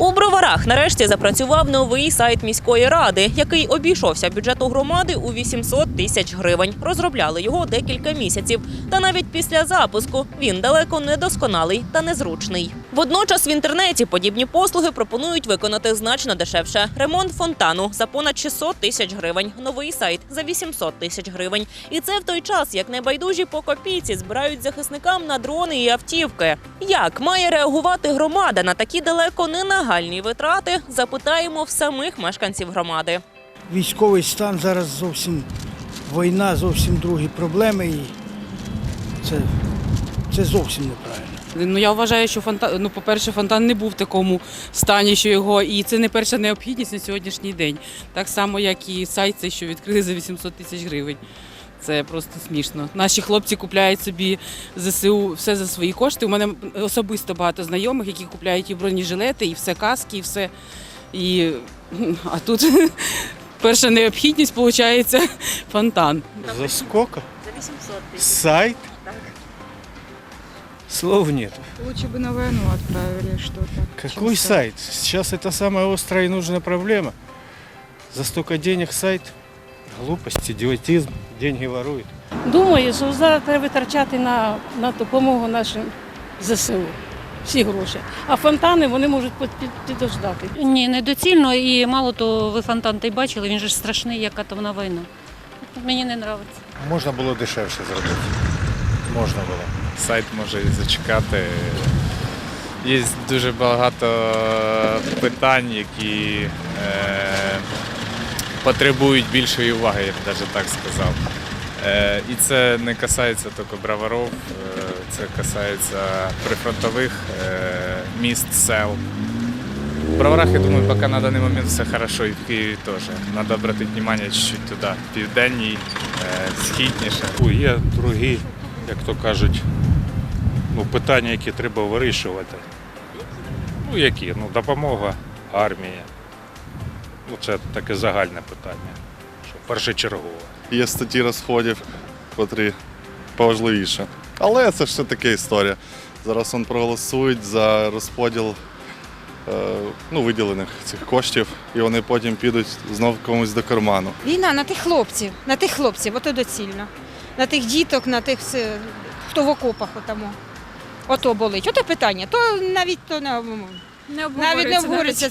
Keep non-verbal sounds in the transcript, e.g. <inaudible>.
У броварах нарешті запрацював новий сайт міської ради, який обійшовся бюджету громади у 800 тисяч гривень. Розробляли його декілька місяців. Та навіть після запуску він далеко не досконалий та незручний. Водночас в інтернеті подібні послуги пропонують виконати значно дешевше. Ремонт фонтану за понад 600 тисяч гривень, новий сайт за 800 тисяч гривень. І це в той час, як небайдужі по копійці збирають захисникам на дрони і автівки. Як має реагувати громада на такі далеко не нагальні витрати? Запитаємо в самих мешканців громади. Військовий стан зараз зовсім війна, зовсім другі проблеми. І це, це зовсім неправильно. Ну я вважаю, що фонтан, ну, по-перше, фонтан не був в такому стані, що його і це не перша необхідність на сьогоднішній день. Так само, як і сайт, цей, що відкрили за 800 тисяч гривень. Це просто смішно. Наші хлопці купляють собі ЗСУ все за свої кошти. У мене особисто багато знайомих, які купляють і бронежилети, і все каски, і все. І, а тут <laughs> перша необхідність, виходить, <laughs> фонтан. За сколько? За 800 тисяч. Сайт? Слов нет. Лучше бы на войну отправили что-то. Какой сайт? Сейчас это самая острая и нужная проблема. За столько денег сайт. Глупость, идиотизм, деньги воруют. Думаю, що зараз треба витрачати на, на допомогу нашим ЗСУ. Всі гроші. А фонтани вони можуть під- під- підождати. Ні, недоцільно і мало того, ви фонтан той бачили, він же ж страшний, як атомна війна. Мені не подобається. Можна було дешевше зробити. Можна було. сайт може і зачекати. Є дуже багато питань, які е, потребують більшої уваги, я б навіть так сказав. Е, і це не касається тільки броваров, е, це касається прифронтових е, міст, сел. В Броварах, я думаю, поки на даний момент все хорошо, і в Києві теж. Треба обратити увагу чуть-чуть туди, південній, східніше. Є другі, як то кажуть, ну, питання, які треба вирішувати. Ну, які? Ну, допомога, армія. Ну, це таке загальне питання, що першочергове. Є статті розходів, котрі поважливіше. Але це ж все таке історія. Зараз он проголосують за розподіл е, ну, виділених цих коштів, і вони потім підуть знов комусь до карману. Війна на тих хлопців, на тих хлопців, ото доцільно. На тих діток, на тих, хто в окопах отамо. Ото болить. Ото питання. То навіть то не, навіть не обговорюється.